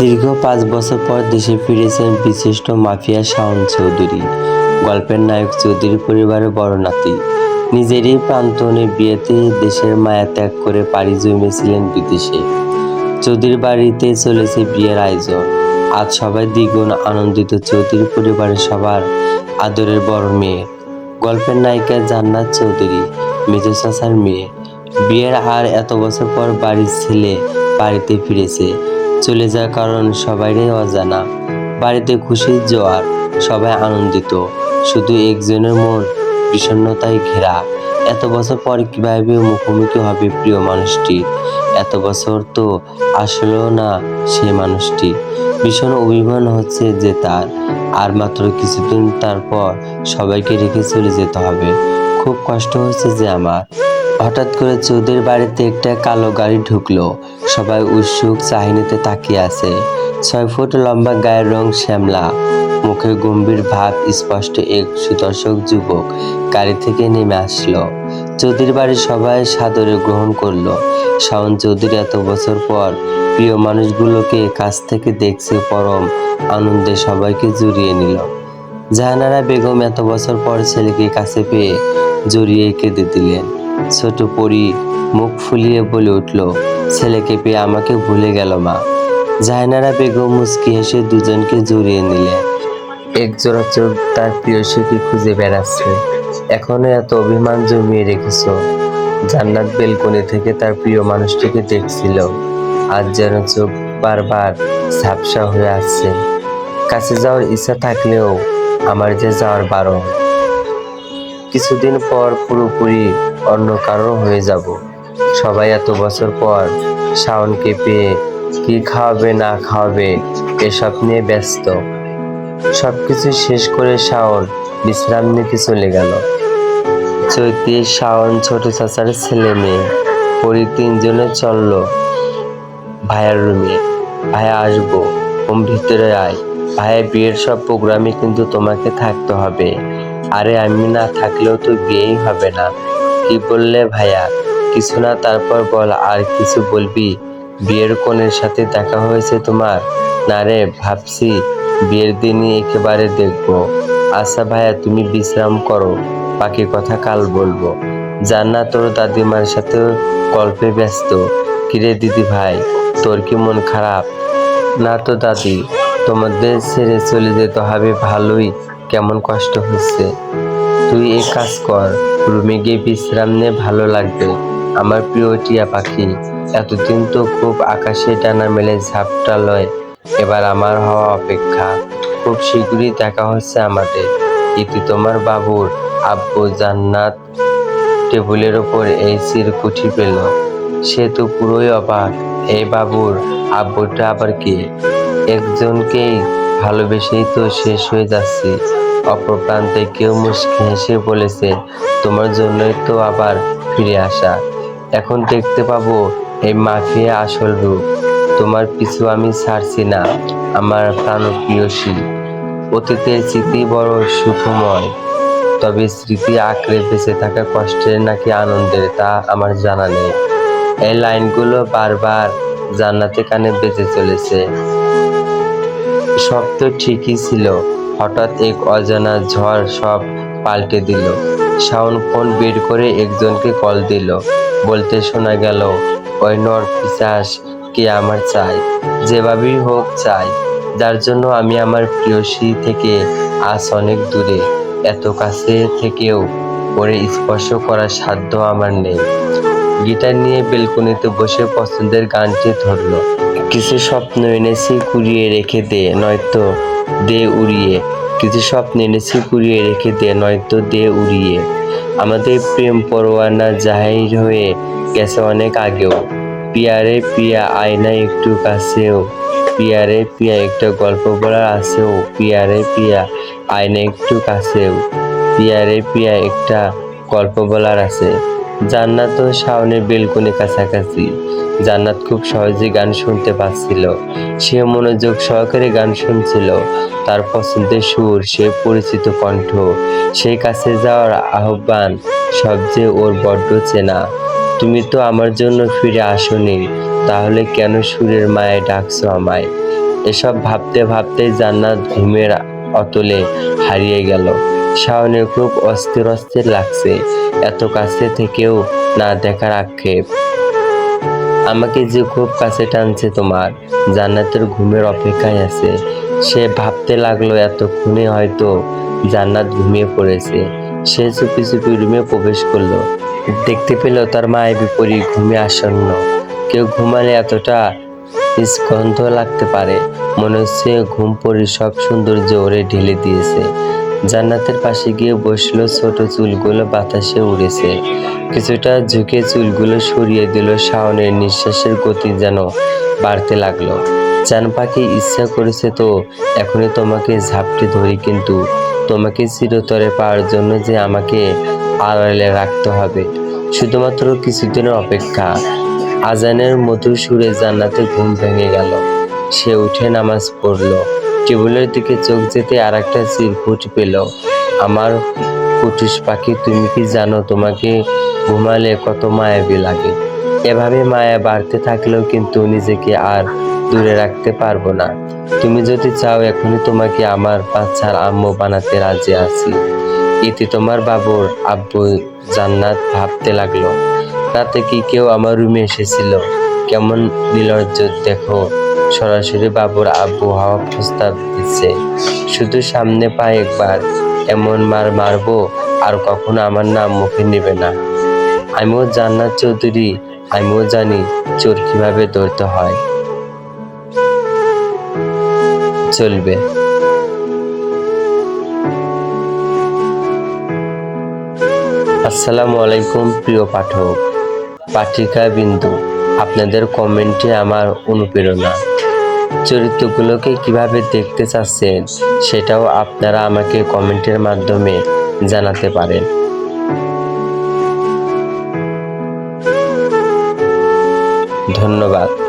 দীর্ঘ পাঁচ বছর পর দেশে ফিরেছেন বিশিষ্ট মাফিয়া শাওন চৌধুরী, গল্পের নায়ক চৌধুরী পরিবারের বড় নাতি। নিজেরই প্রান্তনে বিয়েতে দেশের মায়া ত্যাগ করে পাড়ি জমিয়েছিলেন বিদেশে। চৌধুরী বাড়িতে চলেছে বিয়ের আয়োজন। আজ সবাই দ্বিগুণ আনন্দিত চৌধুরী পরিবারের সবার আদরের বড় মেয়ে। গল্পের নায়িকা জান্নাত চৌধুরী মেজো চাচার মেয়ে। বিয়ের আর এত বছর পর বাড়ির ছেলে বাড়িতে ফিরেছে। চলে যাওয়ার কারণ সবাইরই অজানা। বাড়িতে খুশির জোয়ার, সবাই আনন্দিত। শুধু একজনের মন, বিষণ্ণতায় ঘেরা। এত বছর পর কীভাবে মুখোমুখি হবে প্রিয় মানুষটি? এত বছর তো আসলেও না সে মানুষটি। ভীষণ অভিমান হচ্ছে যে তার। আর মাত্র কিছুদিন তারপর সবাইকে রেখে চলে যেতে হবে। খুব কষ্ট হচ্ছে যে আমার। হঠাৎ করে চৌধুরীর বাড়িতে একটা কালো গাড়ি ঢুকলো। সবাই উৎসুক চাহিনিতে তাকিয়ে আছে। ছয় ফুট লম্বা গায়ের রং শ্যামলা। মুখে গম্ভীর ভাব স্পষ্ট এক সুদর্শক যুবক গাড়ি থেকে নেমে আসলো। চৌধুরীর বাড়ির সবাই সাদরে গ্রহণ করল। শাওন চৌধুরী এত বছর পর প্রিয় মানুষগুলোকে কাছ থেকে দেখছে পরম আনন্দে সবাইকে জড়িয়ে নিল। জাহানারা বেগম এত বছর পর ছেলেকে কাছে পেয়ে জড়িয়ে কেঁদে দিলেন। ছোট পরি মুখ ফুলিয়ে বলে উঠল ছেলেকে পেয়ে আমাকে ভুলে গেল মা। জাহানারা বেগম মুস্কি হেসে দুজনকে জড়িয়ে নিলেন এক জোড়া চোখ তার প্রিয় সুখী খুঁজে বেড়াচ্ছে। এখনও এত অভিমান জমিয়ে রেখেছ। জান্নাত বেলকনি থেকে তার প্রিয় মানুষটিকে দেখছিল। আজ যেন চোখ বারবার ঝাপসা হয়ে আসছে। কাছে যাওয়ার ইচ্ছা থাকলেও আমার যে যাওয়ার বারণ। কিছুদিন পর পুরোপুরি অন্য কারও হয়ে যাব। সবাই এত বছর পর শাওনকে পেয়ে কি খাওয়াবে, না খাওয়াবে, এসব নিয়ে ব্যস্ত। সবকিছু শেষ করে শাওন বিশ্রাম নিতে চলে গেল। চৈতি, শাওন, ছোট চাচার ছেলে মেয়ে, পরি তিনজনে চলল ভাইয়ার রুমে ভাইয়া, আসব। ওম ভিতরে আয়। ভাইয়া, বিয়ের সব প্রোগ্রামে কিন্তু তোমাকে থাকতে হবে। আরে আমি না থাকলেও তো বিয়েই হবে না। কি বললে ভাইয়া? কিছু না, তারপর বল, আর কিছু বলবি? বিয়ের কোণের সাথে দেখা হয়েছে তোমার? না রে, ভাবছি বিয়ের দিনই একেবারে দেখব। আচ্ছা ভাইয়া, তুমি বিশ্রাম করো, বাকি কথা কাল বলব। জান্নাত তোর দাদিমার সাথে গল্পে ব্যস্ত। কিরে দিদি ভাই, তোর কি মন খারাপ? না তো দাদি, তোমাদের ছেড়ে চলে যেতে হবে ভালোই। কেমন কষ্ট হচ্ছে তুই এক কাজ কর, রুমে গিয়ে বিশ্রাম নে, ভালো লাগবে। আমার প্রিয় টিয়া পাখি, এতদিন তো খুব আকাশে টানা মেলে ঝাপটা লয়, এবার আমার হওয়া অপেক্ষা। খুব শীঘ্রই দেখা হচ্ছে আমাদের। ইতি তোমার বাবুর আব্বু জান্নাত টেবিলের ওপর এই চিরকুঠি পেল। সে তো পুরোই অবাক, এই বাবুর আব্বুটা আবার কি? একজনকেই ভালোবেসেই তো শেষ হয়ে যাচ্ছে। অপর প্রান্তে কেউ মুচকি হেসে বলেছে, তোমার জন্যই তো আবার ফিরে আসা। এখন দেখতে পাবো এই মাফিয়া আসল রূপ। তোমার পিছু আমি ছাড়ছি না, আমার প্রাণপ্রিয়সী। অতীতের স্মৃতি বড় সুখময়, তবে স্মৃতি আঁকড়ে বেঁচে থাকা কষ্টের নাকি আনন্দের তা আমার জানা নেই। এই লাইনগুলো বারবার জান্নাতে কানে বেঁচে চলেছে। সব তো ঠিকই ছিল। হঠাৎ এক অজানা ঝড় সব পাল্টে দিল। শাওন ফোন বের করে একজনকে কল দিল। বলতে শোনা গেল, ওই নর পিসাস, কে আমার চাই? যেভাবেই হোক চাই। যার জন্য আমি আমার প্রিয়সী থেকে আজ অনেক দূরে, এত কাছে থেকেও ওরে স্পর্শ করার সাধ্য আমার নেই। গিটার নিয়ে বেলকনিতে বসে পছন্দের গানটি ধরলো। কিছু স্বপ্ন এনেছি কুড়িয়ে রেখে দে, নয়তো দে উড়িয়ে। কিছু স্বপ্ন এনেছি কুড়িয়ে রেখে দে, নয়তো দে উড়িয়ে। আমাদের প্রেম পরোয়ানা জাহির হয়ে গেছে অনেক আগেও। পিয়ারে পিয়া আয়না একটু কাছেও। পিয়ারে পিয়া একটা গল্প বলার আছেও। পিয়ারে পিয়া আয়না একটু কাছেও। পিয়ারে পিয়া একটা গল্প বলার আছে। জান্নাত ও শাওনের বেলকনি কাছাকাছি। জান্নাত খুব সহজে গান শুনতে পাচ্ছিল। সে মনোযোগ সহকারে গান শুনছিল। তার পছন্দের সুর, সে পরিচিত কণ্ঠ, সেই কাছে যাওয়ার আহ্বান সব যে ওর বড্ড চেনা। তুমি তো আমার জন্য ফিরে আসনি, তাহলে কেন সুরের মায়ে ডাকছো আমায়? এসব ভাবতে ভাবতে জান্নাত ঘুমের অতলে হারিয়ে গেল। শাওনের খুব অস্থির অস্থির লাগছে। এত কাছে থেকেও না দেখার আক্ষেপ। আমাকে যে খুব কাছে টানছে তোমার, জান্নাতের ঘুমের অপেক্ষায় আছে। সে ভাবতে লাগল এতক্ষণে হয়তো জান্নাত ঘুমিয়ে পড়েছে। সে চুপি চুপি রুমে প্রবেশ করল। দেখতে পেল তার মায়ের বিপরী ঘুমে আসন্ন। কেউ ঘুমালে এতটা স্কন্ধ লাগতে পারে। মনে হচ্ছে ঘুম পরি সব সৌন্দর্য ওরে ঢেলে দিয়েছে। জান্নাতের পাশে গিয়ে বসল ছোট চুলগুলো বাতাসে উড়েছে। কিছুটা ঝুঁকে চুলগুলো সরিয়ে দিল, শাওনের নিঃশ্বাসের গতি যেন বাড়তে লাগল। চান পাখি ইচ্ছা করেছে তো, এখনই তোমাকে ঝাপটে ধরি, কিন্তু তোমাকে চিরতরে পাওয়ার জন্য যে আমাকে আড়ালে রাখতে হবে, শুধুমাত্র কিছুদিনের অপেক্ষা। আজানের মধুর সুরে জান্নাতে ঘুম ভেঙে গেল। সে উঠে নামাজ পড়ল। টেবিলের দিকে চোখ যেতে আর একটা চিরকুট পেল। আমার কুটুস পাখি, তুমি কি জানো তোমাকে ঘুমালে কত মায়াবী লাগে? এভাবে মায়া বাড়তে থাকলেও কিন্তু নিজেকে আর দূরে রাখতে পারব না। তুমি যদি চাও, এখনই তোমাকে আমার বাচ্চার আম্মু বানাতে রাজি আছি। এতে তোমার বাবুর আব্বু জান্নাত ভাবতে লাগল। রাতে কি কেউ আমার রুমে এসেছিল? কেমন নির্লজ্জ দেখো, সরাসরি বাবুর আব্বু হওয়া প্রস্তাব দিচ্ছে। শুধু সামনে পায় একবার, এমন মার মারবো আর কখনো আমার নাম মুখে নেবে না। আমিও জান্নাত চৌধুরী, আমিও জানি চোর কীভাবে ধরতে হয়। চলবে। আসসালামু আলাইকুম প্রিয় পাঠক, পাঠিকা বিন্দু। আপনাদের কমেন্টে আমার অনুপ্রেরণা। চরিত্রগুলোকে কীভাবে দেখতে চাচ্ছেন, সেটাও আপনারা আমাকে কমেন্টের মাধ্যমে জানাতে পারেন। ধন্যবাদ।